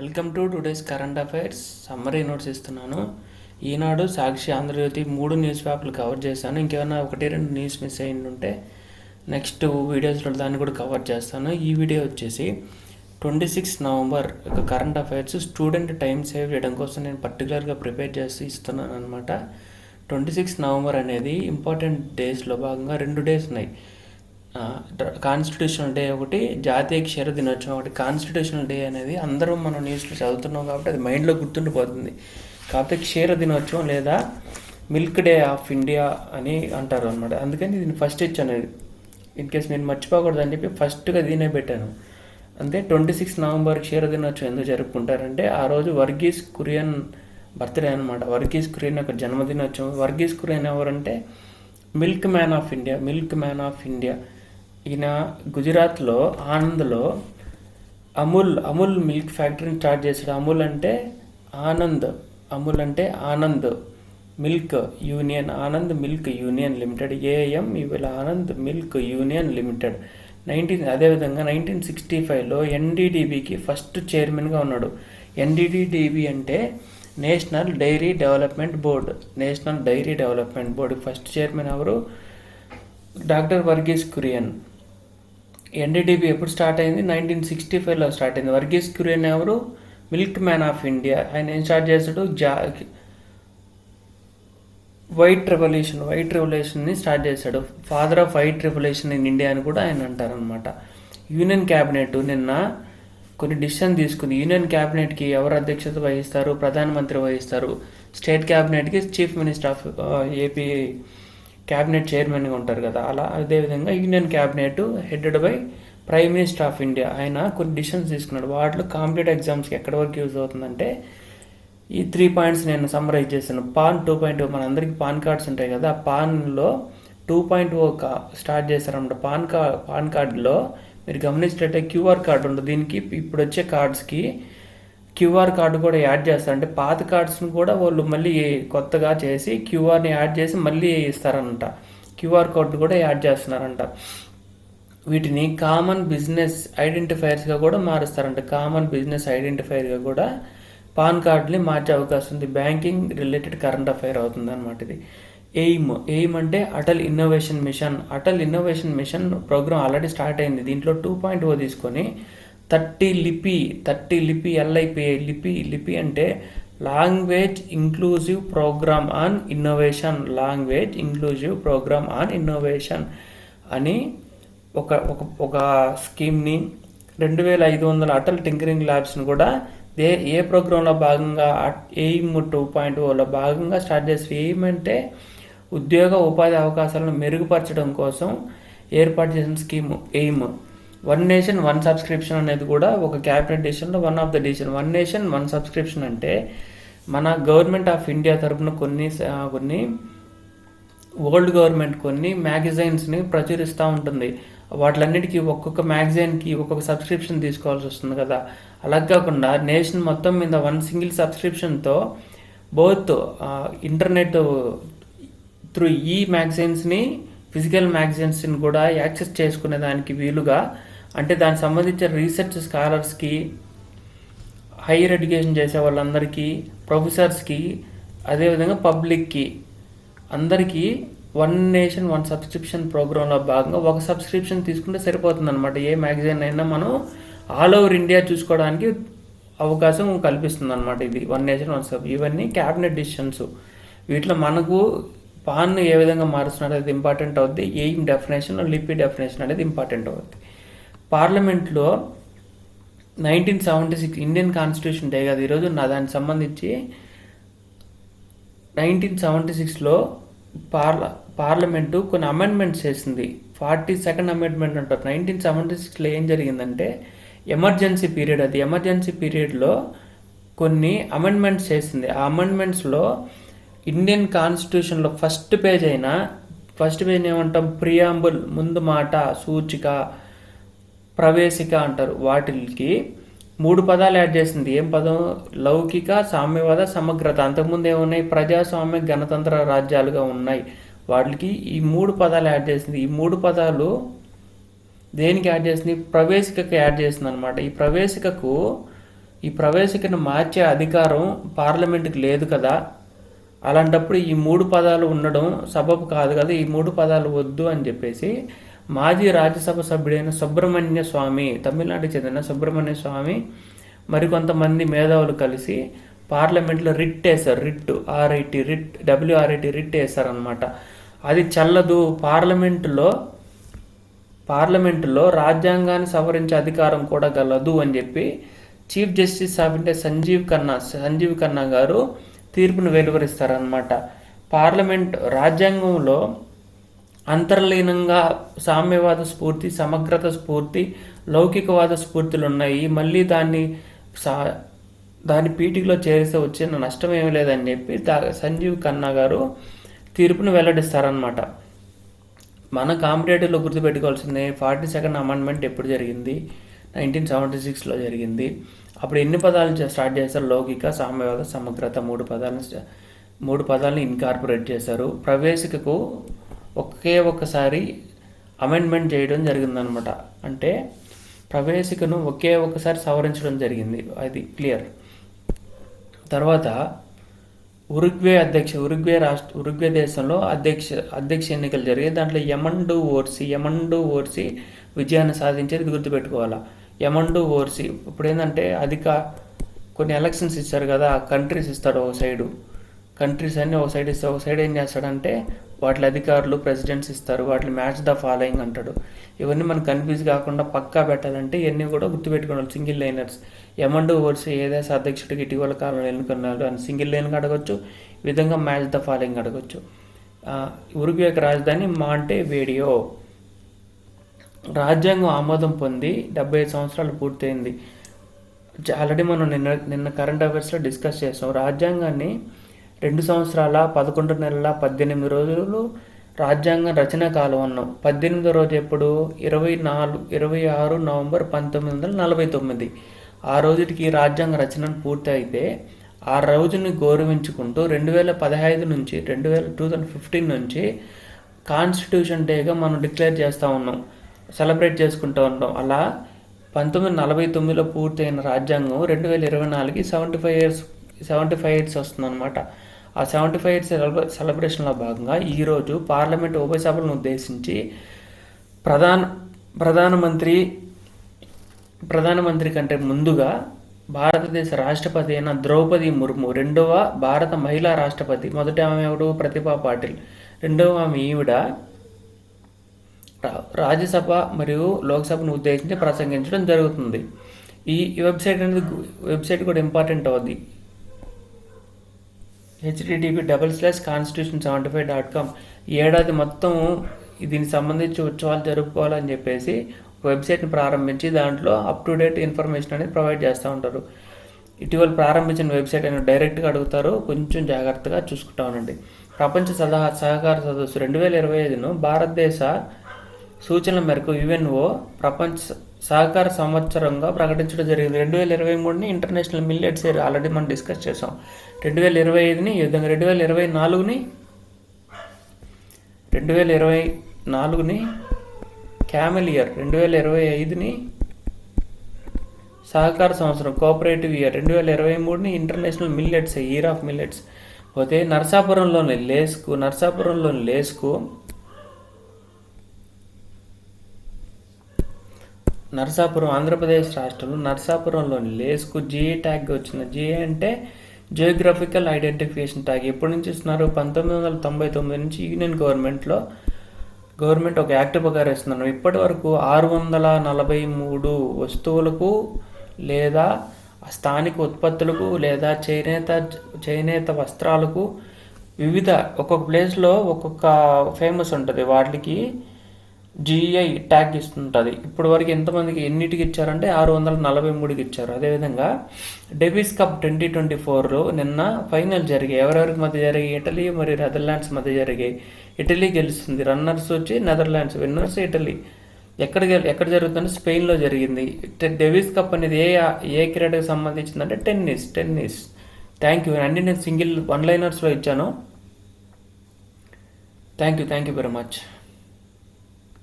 Welcome to today's current affairs. Summary notes ఇస్తున్నాను. ఈనాడు సాక్షి ఆంధ్రజ్యోతి మూడు news పేపర్లు కవర్ చేశాను. ఇంకేమైనా ఒకటి రెండు న్యూస్ మిస్ అయ్యి ఉంటే నెక్స్ట్ వీడియోస్లో దాన్ని కూడా కవర్ చేస్తాను. ఈ వీడియో వచ్చేసి twenty six November current affairs student time save చేయడం కోసం నేను పర్టికులర్గా ప్రిపేర్ చేసి ఇస్తున్నాను అనమాట ట్వంటీ సిక్స్ నవంబర్ అనేది ఇంపార్టెంట్ డేస్లో భాగంగా రెండు డేస్ ఉన్నాయి. కాన్స్టిట్యూషనల్ డే ఒకటి జాతీయ క్షీర దినోత్సవం ఒకటి. కాన్స్టిట్యూషనల్ డే అనేది అందరం మనం న్యూస్లో చదువుతున్నాం కాబట్టి అది మైండ్లో గుర్తుండిపోతుంది. కాకపోతే క్షీర దినోత్సవం లేదా మిల్క్ డే ఆఫ్ ఇండియా అని అంటారు అనమాట అందుకని దీన్ని ఫస్ట్ ఇచ్చాను ఇది ఇన్ కేస్ నేను మర్చిపోకూడదు అని చెప్పి ఫస్ట్గా దీనే పెట్టాను. అంతే ట్వంటీ సిక్స్ నవంబర్ క్షీర దినోత్సవం ఎందుకు జరుపుకుంటారంటే ఆ రోజు వర్గీస్ కురియన్ బర్త్డే అనమాట వర్గీస్ కురియన్ యొక్క జన్మదినోత్సవం. వర్గీస్ కురియన్ ఎవరంటే milk man of India milk man of India ఈయన గుజరాత్లో ఆనంద్లో అమూల్ అమూల్ మిల్క్ ఫ్యాక్టరీని స్టార్ట్ చేశాడు. అమూల్ అంటే ఆనంద్ అమూల్ అంటే Anand milk union Anand milk union limited AM ఇవాళ Anand milk union limited. Nineteen అదేవిధంగా నైన్టీన్ సిక్స్టీ ఫైవ్లో ఎన్డీడీబీకి ఫస్ట్ చైర్మన్గా ఉన్నాడు. ఎన్డీడీబీ అంటే national dairy development board. National dairy development board first chairman ఎవరు? డాక్టర్ వర్గీస్ కురియన్. ఎన్డీడీబీ ఎప్పుడు స్టార్ట్ అయింది? నైన్టీన్ సిక్స్టీ ఫైవ్లో స్టార్ట్ అయింది. వర్గీస్ కురియన్ ఎవరు? Milk man of India. ఆయన ఏం స్టార్ట్ చేశాడు? జా వైట్ రెవల్యూషన్ వైట్ రెవల్యూషన్ని స్టార్ట్ చేశాడు. Father of white revolution in India అని కూడా ఆయన అంటారనమాట యూనియన్ క్యాబినెట్ నిన్న కొన్ని డిసిషన్ తీసుకుంది. యూనియన్ క్యాబినెట్కి ఎవరు అధ్యక్షత వహిస్తారు? ప్రధానమంత్రి వహిస్తారు. State క్యాబినెట్కి chief minister of AP cabinet చైర్మన్గా ఉంటారు కదా. అలా అదేవిధంగా union cabinet headed by prime minister of India ఆయన కొన్ని డిసిషన్స్ తీసుకున్నాడు. వాటిలో కాంపిటేటివ్ ఎగ్జామ్స్కి ఎక్కడి వరకు యూజ్ అవుతుందంటే ఈ త్రీ పాయింట్స్ నేను సమ్మరైజ్ చేశాను. పాన్ టూ పాయింట్ మన అందరికీ పాన్ కార్డ్స్ ఉంటాయి కదా. ఆ పాన్లో టూ పాయింట్ ఓ స్టార్ట్ చేశారన్నమాట. పాన్ కార్డ్ పాన్ కార్డులో మీరు గమనించినట్టే క్యూఆర్ కార్డు ఉంటుంది దీనికి ఇప్పుడు వచ్చే కార్డ్స్కి క్యూఆర్ కార్డు కూడా యాడ్ చేస్తారు అంటే పాత కార్డ్స్ని కూడా వాళ్ళు మళ్ళీ కొత్తగా చేసి క్యూఆర్ని యాడ్ చేసి మళ్ళీ ఇస్తారంట క్యూఆర్ కోడ్ కూడా యాడ్ చేస్తున్నారంట. వీటిని కామన్ బిజినెస్ ఐడెంటిఫైర్స్గా కూడా మారుస్తారంట. కామన్ బిజినెస్ ఐడెంటిఫైర్గా కూడా పాన్ కార్డుని మార్చే అవకాశం ఉంది. బ్యాంకింగ్ రిలేటెడ్ కరెంట్ అఫైర్ అవుతుంది అనమాట ఇది. ఎయిమ్. ఎయిమ్ అంటే Atal innovation mission. Atal innovation mission programme already start అయింది. దీంట్లో టూ పాయింట్ ఓ తీసుకొని థర్టీ లిపి థర్టీ లిపి ఎల్ఐపిఐ లిపి లిపి అంటే language inclusive programme on innovation. Language inclusive programme on innovation అని ఒక ఒక ఒక స్కీమ్ని రెండు వేల ఐదు వందల అటల్ టింకరింగ్ ల్యాబ్స్ని కూడా ఏ ఏ ప్రోగ్రాంలో భాగంగా ఎయిమ్ టూ పాయింట్ ఓలో భాగంగా స్టార్ట్ చేసి ఎయిమ్ అంటే ఉద్యోగ ఉపాధి అవకాశాలను మెరుగుపరచడం కోసం ఏర్పాటు చేసిన scheme AIM. One nation one subscription అనేది కూడా ఒక cabinet డిసిషన్లో one of the decision one nation one subscription అంటే మన గవర్నమెంట్ ఆఫ్ ఇండియా తరపున కొన్ని కొన్ని వరల్డ్ గవర్నమెంట్ కొన్ని మ్యాగజైన్స్ని ప్రచురిస్తూ ఉంటుంది. వాటిలన్నిటికీ ఒక్కొక్క మ్యాగజైన్కి ఒక్కొక్క సబ్స్క్రిప్షన్ తీసుకోవాల్సి వస్తుంది కదా. అలా కాకుండా నేషన్ మొత్తం మీద వన్ సింగిల్ సబ్స్క్రిప్షన్తో బోత్ ఇంటర్నెట్ త్రూ ఈ మ్యాగజైన్స్ని ఫిజికల్ మ్యాగజైన్స్ని కూడా యాక్సెస్ చేసుకునే దానికి వీలుగా అంటే దానికి సంబంధించిన రీసెర్చ్ స్కాలర్స్కి హైయర్ ఎడ్యుకేషన్ చేసే వాళ్ళందరికీ ప్రొఫెసర్స్కి అదేవిధంగా పబ్లిక్కి అందరికీ వన్ నేషన్ వన్ సబ్స్క్రిప్షన్ ప్రోగ్రాంలో భాగంగా ఒక సబ్స్క్రిప్షన్ తీసుకుంటే సరిపోతుంది అనమాట ఏ మ్యాగజైన్ అయినా మనం ఆల్ ఓవర్ ఇండియా చూసుకోవడానికి అవకాశం కల్పిస్తుంది అనమాట ఇది. వన్ నేషన్ వన్ సబ్ ఇవన్నీ క్యాబినెట్ డిసిషన్స్ వీటిలో మనకు పాన్ ఏ విధంగా మారుస్తున్నారు అనేది ఇంపార్టెంట్ అవుద్ది. ఎయిమ్ డెఫినేషన్ లిపి డెఫినేషన్ అనేది ఇంపార్టెంట్ అవుద్ది. పార్లమెంట్లో nineteen seventy six Indian constitution day కదా ఈరోజు నా దానికి సంబంధించి నైన్టీన్ సెవెంటీ సిక్స్లో పార్ల పార్లమెంటు కొన్ని అమెండ్మెంట్స్ చేసింది. ఫార్టీ సెకండ్ అమెండ్మెంట్ అంటారు. నైన్టీన్ సెవెంటీ సిక్స్లో ఏం జరిగిందంటే ఎమర్జెన్సీ పీరియడ్ అది. ఎమర్జెన్సీ పీరియడ్లో కొన్ని అమెండ్మెంట్స్ చేసింది. ఆ అమెండ్మెంట్స్లో ఇండియన్ కాన్స్టిట్యూషన్లో ఫస్ట్ పేజ్ అయినా ఫస్ట్ పేజ్ ఏమంటాం? ప్రియాంబుల్ ముందు మాట సూచిక ప్రవేశిక అంటారు. వాటికి మూడు పదాలు యాడ్ చేసింది. ఏం పదం? లౌకిక సామ్యవాద సమగ్రత. అంతకుముందు ఏమున్నాయి? ప్రజాస్వామ్య గణతంత్ర రాజ్యాలుగా ఉన్నాయి. వాటికి ఈ మూడు పదాలు యాడ్ చేసింది. ఈ మూడు పదాలు దేనికి యాడ్ చేసింది? ప్రవేశికకు యాడ్ చేసింది అనమాట ఈ ప్రవేశికకు ఈ ప్రవేశికను మార్చే అధికారం పార్లమెంటుకి లేదు కదా. అలాంటప్పుడు ఈ మూడు పదాలు ఉండడం సబబు కాదు కదా. ఈ మూడు పదాలు వద్దు అని చెప్పేసి మాజీ రాజ్యసభ సభ్యుడైన సుబ్రహ్మణ్య స్వామి తమిళనాడుకి చెందిన సుబ్రహ్మణ్య స్వామి మరికొంతమంది మేధావులు కలిసి పార్లమెంట్లో రిట్ వేశారు. Writ RIT writ WRIT writ వేశారనమాట అది చల్లదు. పార్లమెంటులో పార్లమెంటులో రాజ్యాంగాన్ని సవరించే అధికారం కూడా గలదు అని చెప్పి chief justice of India Sanjiv Khanna Sanjiv Khanna గారు తీర్పును వెలువరిస్తారనమాట పార్లమెంట్ రాజ్యాంగంలో అంతర్లీనంగా సామ్యవాద స్ఫూర్తి సమగ్రత స్ఫూర్తి లౌకికవాద స్ఫూర్తులు ఉన్నాయి మళ్ళీ దాన్ని సా దాని పీఠికలో చేరిస్తే వచ్చిన నష్టం ఏమీ లేదని చెప్పి సంజీవ్ ఖన్నా గారు తీర్పును వెల్లడిస్తారనమాట మన కాంపిటేటివ్లో గుర్తుపెట్టుకోవాల్సింది ఫార్టీ సెకండ్ అమెండ్మెంట్ ఎప్పుడు జరిగింది? నైన్టీన్ సెవెంటీ సిక్స్లో జరిగింది. అప్పుడు ఎన్ని పదాలు స్టార్ట్ చేశారు? లౌకిక సామ్యవాద సమగ్రత మూడు పదాలను మూడు పదాలను ఇన్కార్పొరేట్ చేశారు. ప్రవేశికకు ఒకే ఒక్కసారి అమెండ్మెంట్ చేయడం జరిగిందనమాట. అంటే ప్రవేశికను ఒకే ఒక్కసారి సవరించడం జరిగింది. అది క్లియర్ తర్వాత ఉరుగ్వే అధ్యక్ష ఉరుగ్వే రాష్ట్ర ఉరుగ్వే దేశంలో అధ్యక్ష అధ్యక్ష ఎన్నికలు జరిగాయి. దాంట్లో యమండు ఓర్సి యమండు ఓర్సి విజయాన్ని సాధించేది గుర్తుపెట్టుకోవాలా? యమండు ఓర్సి ఇప్పుడు ఏంటంటే అధిక కొన్ని ఎలక్షన్స్ ఇస్తారు కదా కంట్రీస్ ఇస్తాడు ఒక సైడు కంట్రీస్ అన్నీ ఒక సైడ్ ఇస్తే ఒక సైడ్ ఏం చేస్తాడంటే వాటి అధికారులు ప్రెసిడెంట్స్ ఇస్తారు వాటిని మ్యాచ్ ద ఫాలోయింగ్ అంటాడు. ఇవన్నీ మనం కన్ఫ్యూజ్ కాకుండా పక్కా పెట్టాలంటే ఇవన్నీ కూడా గుర్తుపెట్టుకోవాలి. సింగిల్ లైనర్స్ ఎమండు ఓవర్స్ ఏ దేశ అధ్యక్షుడికి ఇటీవల కాలంలో ఎన్నుకున్నారు అని సింగిల్ లైన్గా అడగొచ్చు ఈ విధంగా మ్యాచ్ ద ఫాలోయింగ్ అడగొచ్చు. ఉరుగు యొక్క రాజధాని మాంటే వేడియో. రాజ్యాంగం ఆమోదం పొంది డెబ్బై ఐదు సంవత్సరాలు పూర్తయింది. ఆల్రెడీ మనం నిన్న నిన్న కరెంట్ అఫైర్స్లో డిస్కస్ చేసాం. రాజ్యాంగాన్ని రెండు సంవత్సరాల పదకొండు నెలల పద్దెనిమిది రోజులు రాజ్యాంగ రచన కాలం అన్నాం పద్దెనిమిదో రోజు ఎప్పుడు? ఇరవై నాలుగు ఇరవై ఆరు నవంబర్ పంతొమ్మిది వందల నలభై తొమ్మిది. ఆ రోజుకి రాజ్యాంగ రచన పూర్తి అయితే ఆ రోజుని గౌరవించుకుంటూ రెండు వేల పదహైదు నుంచి రెండు వేల టూ థౌజండ్ ఫిఫ్టీన్ నుంచి కాన్స్టిట్యూషన్ డేగా మనం డిక్లేర్ చేస్తూ ఉన్నాం. సెలబ్రేట్ చేసుకుంటూ ఉంటాం అలా పంతొమ్మిది నలభై తొమ్మిదిలో పూర్తయిన రాజ్యాంగం రెండు వేల ఇరవై నాలుగుకి seventy five years seventy five years వస్తుందన్నమాట. ఆ సెవెంటీ ఫైవ్ ఇయర్స్ సెలబ్రేషన్లో భాగంగా ఈరోజు పార్లమెంట్ ఉభయ సభలను ఉద్దేశించి ప్రధాన ప్రధానమంత్రి ప్రధానమంత్రి కంటే ముందుగా భారతదేశ రాష్ట్రపతి అయిన ద్రౌపది ముర్ము రెండవ భారత మహిళా రాష్ట్రపతి మొదటి ఆమె ఎవడు ప్రతిభా పాటిల్. రెండవ ఆమె ఈవిడ రాజ్యసభ మరియు లోక్సభను ఉద్దేశించి ప్రసంగించడం జరుగుతుంది. ఈ వెబ్సైట్ అనేది వెబ్సైట్ కూడా ఇంపార్టెంట్ అవుద్ది. HDTP double slash constitution seventy five dot com ఏడాది మొత్తం దీనికి సంబంధించి ఉత్సవాలు జరుపుకోవాలని చెప్పేసి వెబ్సైట్ని ప్రారంభించి దాంట్లో అప్ టు డేట్ ఇన్ఫర్మేషన్ అనేది ప్రొవైడ్ చేస్తూ ఉంటారు. ఇటీవల ప్రారంభించిన వెబ్సైట్ అయినా డైరెక్ట్గా అడుగుతారు. కొంచెం జాగ్రత్తగా చూసుకుంటా ఉండండి. ప్రపంచ సలహా సహకార సదస్సు రెండు వేల ఇరవై ఐదును భారతదేశ సూచనల మేరకు యుఎన్ఓ ప్రపంచ సహకార సంవత్సరంగా ప్రకటించడం జరిగింది. రెండు వేల ఇరవై మూడుని ఇంటర్నేషనల్ మిల్లెట్స్ ఇయర్ ఆల్రెడీ మనం డిస్కస్ చేసాం రెండు వేల ఇరవై ఐదుని ఈ విధంగా? రెండు వేల ఇరవై నాలుగుని రెండు వేల ఇరవై నాలుగుని క్యామెల్ ఇయర్ రెండు వేల ఇరవై ఐదుని సహకార సంవత్సరం కోఆపరేటివ్ ఇయర్. రెండు వేల ఇరవై మూడుని international millets year of millets. పోతే నర్సాపురంలోని లేస్కు నర్సాపురంలోని లేస్కు నర్సాపురం ఆంధ్రప్రదేశ్ రాష్ట్రంలో నర్సాపురంలోని లేస్కు జిఏ ట్యాగ్ వచ్చింది జిఏ అంటే జియోగ్రఫికల్ ఐడెంటిఫికేషన్ ట్యాగ్ ఎప్పటి నుంచి ఇస్తున్నారు? పంతొమ్మిది వందల తొంభై తొమ్మిది నుంచి యూనియన్ గవర్నమెంట్లో గవర్నమెంట్ ఒక యాక్ట్ ప్రకారం ఇస్తున్నారు. ఇప్పటి వరకు ఆరు వందల నలభై మూడు వస్తువులకు లేదా స్థానిక ఉత్పత్తులకు లేదా చేనేత చేనేత వస్త్రాలకు వివిధ ఒక్కొక్క ప్లేస్లో ఒక్కొక్క ఫేమస్ ఉంటుంది. వాటికి జిఐ ట్యాగ్ ఇస్తుంటుంది. ఇప్పటి వరకు ఎంతమందికి ఎన్నిటికి ఇచ్చారంటే ఆరు వందల నలభై మూడుకి ఇచ్చారు. అదేవిధంగా డెవిస్ కప్ ట్వంటీ ట్వంటీ ఫోర్లో నిన్న ఫైనల్ జరిగాయి. ఎవరెవరికి మధ్య జరిగాయి? ఇటలీ మరియు నెదర్లాండ్స్ మధ్య జరిగాయి. ఇటలీ గెలుస్తుంది. రన్నర్స్ వచ్చి నెదర్లాండ్స్ విన్నర్స్ ఇటలీ ఎక్కడ ఎక్కడ జరుగుతుందంటే స్పెయిన్లో జరిగింది. డెవిస్ కప్ అనేది ఏ ఏ క్రీడకి సంబంధించిందంటే టెన్నిస్ టెన్నిస్. థ్యాంక్ యూ అన్ని నేను సింగిల్ వన్ లైనర్స్లో ఇచ్చాను. Thank you thank you very much